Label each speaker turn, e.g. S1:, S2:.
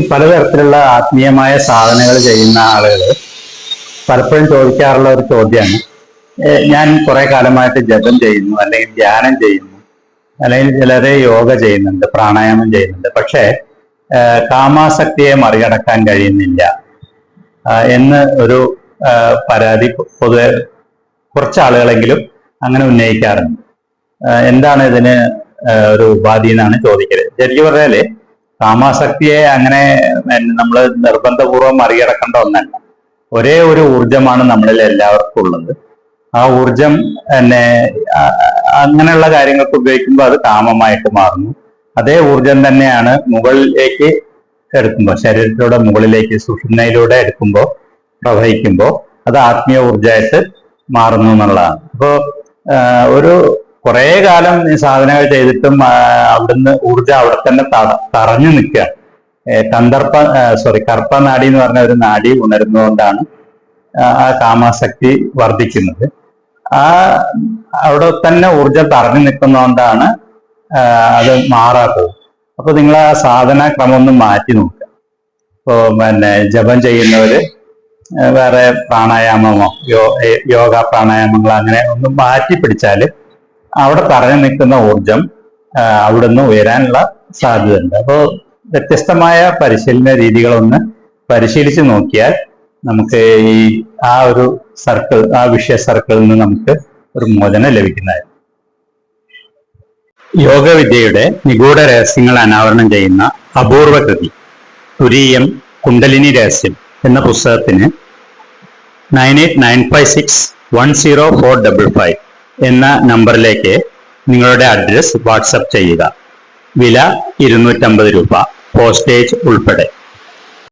S1: പലതരത്തിലുള്ള ആത്മീയമായ സാധനങ്ങൾ ചെയ്യുന്ന ആളുകൾ പലപ്പോഴും ചോദിക്കാറുള്ള ഒരു ചോദ്യമാണ്. ഞാൻ കുറെ കാലമായിട്ട് ജപം ചെയ്യുന്നു അല്ലെങ്കിൽ ധ്യാനം ചെയ്യുന്നു അല്ലെങ്കിൽ ചിലരെ യോഗ ചെയ്യുന്നുണ്ട് പ്രാണായാമം ചെയ്യുന്നുണ്ട്. പക്ഷേ കാമാസക്തിയെ മറികടക്കാൻ കഴിയുന്നില്ല. എന്ന് ഒരു പരാതി പൊതുവെ കുറച്ച് ആളുകളെങ്കിലും അങ്ങനെ ഉന്നയിക്കാറുണ്ട്. എന്താണ് ഇതിന് ഒരു ഉപാധി എന്നാണ് ചോദിക്കൽ. ശരിക്കും പറഞ്ഞാൽ കാമാസക്തിയെ അങ്ങനെ നമ്മൾ നിർബന്ധപൂർവം മറികടക്കേണ്ട ഒന്നല്ല. ഒരേ ഒരു ഊർജമാണ് നമ്മളിൽ എല്ലാവർക്കും ഉള്ളത്. ആ ഊർജം എന്നെ അങ്ങനെയുള്ള കാര്യങ്ങൾക്ക് ഉപയോഗിക്കുമ്പോൾ അത് കാമമായിട്ട് മാറുന്നു. അതേ ഊർജം തന്നെയാണ് മുകളിലേക്ക് എടുക്കുമ്പോൾ ശരീരത്തിലൂടെ മുകളിലേക്ക് സുഷുമ്നയിലൂടെ എടുക്കുമ്പോൾ പ്രവഹിക്കുമ്പോൾ അത് ആത്മീയ ഊർജമായിട്ട് മാറുന്നു എന്നുള്ളതാണ്. അപ്പോൾ ഒരു കുറേ കാലം ഈ സാധനങ്ങൾ ചെയ്തിട്ടും അവിടുന്ന് ഊർജം അവിടെ തന്നെ തറഞ്ഞു നിൽക്കുക. കന്തർപ്പ സോറി കർപ്പ നാഡി എന്ന് പറഞ്ഞ ഒരു നാഡി ഉണരുന്നതുകൊണ്ടാണ് ആ കാമാസക്തി വർദ്ധിക്കുന്നത്. ആ അവിടെ തന്നെ ഊർജം തറഞ്ഞു നിൽക്കുന്നതുകൊണ്ടാണ് അത് മാറാത്തത്. അപ്പൊ നിങ്ങൾ ആ സാധന ക്രമം ഒന്ന് മാറ്റി നോക്കുക. ഇപ്പോ പിന്നെ ജപം ചെയ്യുന്നവര് വേറെ പ്രാണായാമമോ യോഗ പ്രാണായാമങ്ങളോ അങ്ങനെ ഒന്ന് മാറ്റി പിടിച്ചാൽ അവിടെ തറഞ്ഞു നിൽക്കുന്ന ഊർജം അവിടെ അവിടുന്ന് ഉയരാനുള്ള സാധ്യതയുണ്ട്. അപ്പോൾ വ്യത്യസ്തമായ പരിശീലന രീതികളൊന്ന് പരിശീലിച്ച് നോക്കിയാൽ നമുക്ക് ഈ ആ ഒരു സർക്കിൾ ആ വിഷയ സർക്കിളിൽ നിന്ന് നമുക്ക് ഒരു മോചനം ലഭിക്കുന്നതായിരിക്കും യോഗവിദ്യയുടെ നിഗൂഢ രഹസ്യങ്ങൾ അനാവരണം ചെയ്യുന്ന അപൂർവ കൃതി തുരീയം കുണ്ടലിനി രഹസ്യം എന്ന പുസ്തകത്തിന് nine eight nine five six one zero four double five എന്ന നമ്പറിലേക്ക് നിങ്ങളുടെ അഡ്രസ് വാട്സപ്പ് ചെയ്യുക. വില ഇരുന്നൂറ്റമ്പത് രൂപ. പോസ്റ്റേജ് ഉൾപ്പെടെ.